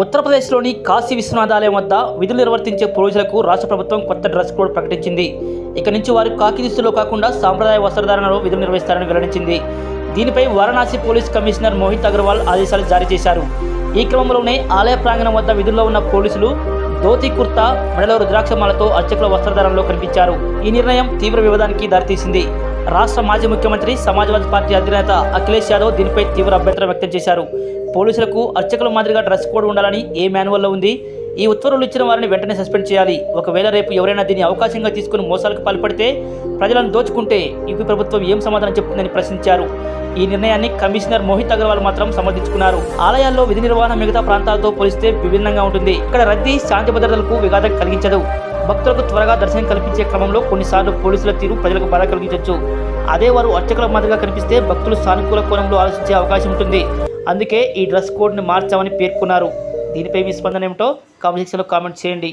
ఉత్తరప్రదేశ్లోని కాశీ విశ్వనాథ ఆలయం వద్ద విధులు నిర్వర్తించే పోలీసులకు రాష్ట్ర ప్రభుత్వం కొత్త డ్రెస్ కోడ్ ప్రకటించింది. ఇక నుంచి వారు కాకి దుస్తులో కాకుండా సాంప్రదాయ వస్త్రధారణలో విధులు నిర్వహిస్తారని వెల్లడించింది. దీనిపై వారణాసి పోలీస్ కమిషనర్ మోహిత్ అగర్వాల్ ఆదేశాలు జారీ చేశారు. ఈ క్రమంలోనే ఆలయ ప్రాంగణం వద్ద విధుల్లో ఉన్న పోలీసులు ధోతి కుర్తా మెడలో రుద్రాక్షమాలతో అర్చకుల వస్త్రధారణలో కనిపించారు. ఈ నిర్ణయం తీవ్ర వివాదానికి దారితీసింది. రాష్ట్ర మాజీ ముఖ్యమంత్రి సమాజ్వాదీ పార్టీ అధినేత అఖిలేష్ యాదవ్ దీనిపై తీవ్ర అభ్యంతరం వ్యక్తం చేశారు. పోలీసులకు అర్చకుల మాదిరిగా డ్రెస్ కోడ్ ఉండాలని ఏ మాన్యువల్లో ఉంది? ఈ ఉత్తర్వులు ఇచ్చిన వారిని వెంటనే సస్పెండ్ చేయాలి. ఒకవేళ రేపు ఎవరైనా దీన్ని అవకాశంగా తీసుకుని మోసాలకు పాల్పడితే ప్రజలను దోచుకుంటే యూపీ ప్రభుత్వం ఏం సమాధానం చెప్తుందని ప్రశ్నించారు. ఈ నిర్ణయాన్ని కమిషనర్ మోహిత్ అగర్వాల్ మాత్రం సమర్థించుకున్నారు. ఆలయాల్లో విధి నిర్వహణ మిగతా ప్రాంతాలతో పోలిస్తే విభిన్నంగా ఉంటుంది. ఇక్కడ రద్దీ శాంతి భద్రతలకు విఘాతం కలిగించదు. భక్తులకు త్వరగా దర్శనం కల్పించే క్రమంలో కొన్నిసార్లు పోలీసుల తీరు ప్రజలకు బాధ కలిగించవచ్చు అదే వారు అర్చకుల మాదిరిగా కనిపిస్తే భక్తులు సానుకూల కోణంలో ఆలోచించే అవకాశం ఉంటుంది. అందుకే ఈ డ్రెస్ కోడ్ని మార్చామని పేర్కొన్నారు. దీనిపై మీ స్పందన ఏమిటో కామెంట్ సెక్షన్లో కామెంట్ చేయండి.